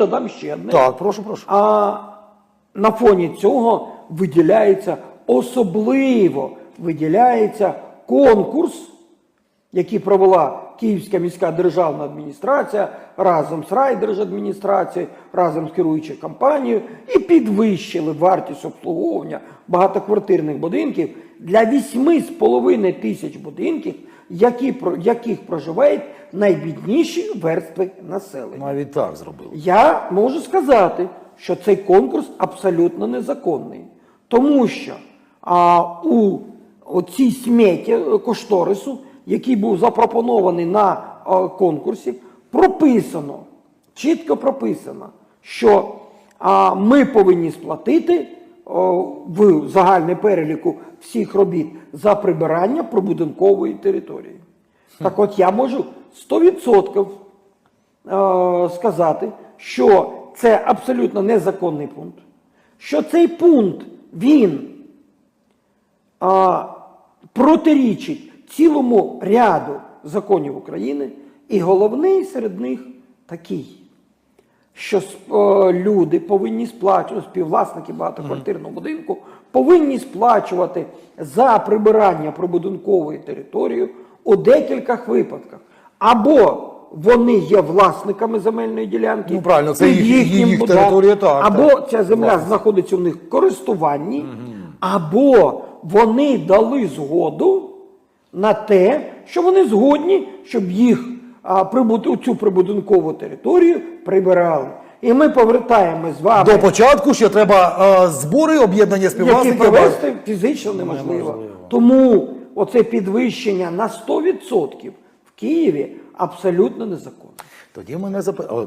додам ще одне. Так, прошу, прошу. А на фоні цього виділяється особливо виділяється конкурс, який провела Київська міська державна адміністрація разом з райдержадміністрацією, разом з керуючою компанією і підвищили вартість обслуговування багатоквартирних будинків для 8,5 тисяч будинків, які, яких проживають найбідніші верстви населення. Навіть так зробили. Я можу сказати, що цей конкурс абсолютно незаконний, тому що а, у цій сметі е, кошторису, який був запропонований на конкурсі, прописано, чітко прописано, що ми повинні сплатити в загальний переліку всіх робіт за прибирання прибудинкової території. Так от я можу 100% е, сказати, що це абсолютно незаконний пункт, що цей пункт він протирічить цілому ряду законів України, і головний серед них такий, що е, люди повинні сплачувати, співвласники багатоквартирного будинку повинні сплачувати за прибирання прибудинкової території у декількох випадках. Або вони є власниками земельної ділянки, Ну, правильно, це їх- їхнім їх будинком, територія, так, або так. ця земля знаходиться у них в користуванні, або вони дали згоду на те, що вони згодні, щоб їх а, прибу- цю прибудинкову територію прибирали. І ми повертаємо з вами, До початку ще треба е, збори об'єднання які співвласників. провести фізично неможливо. Неможливо. Тому оце підвищення на 100% в Києві абсолютно незаконно. Тоді мене запитали.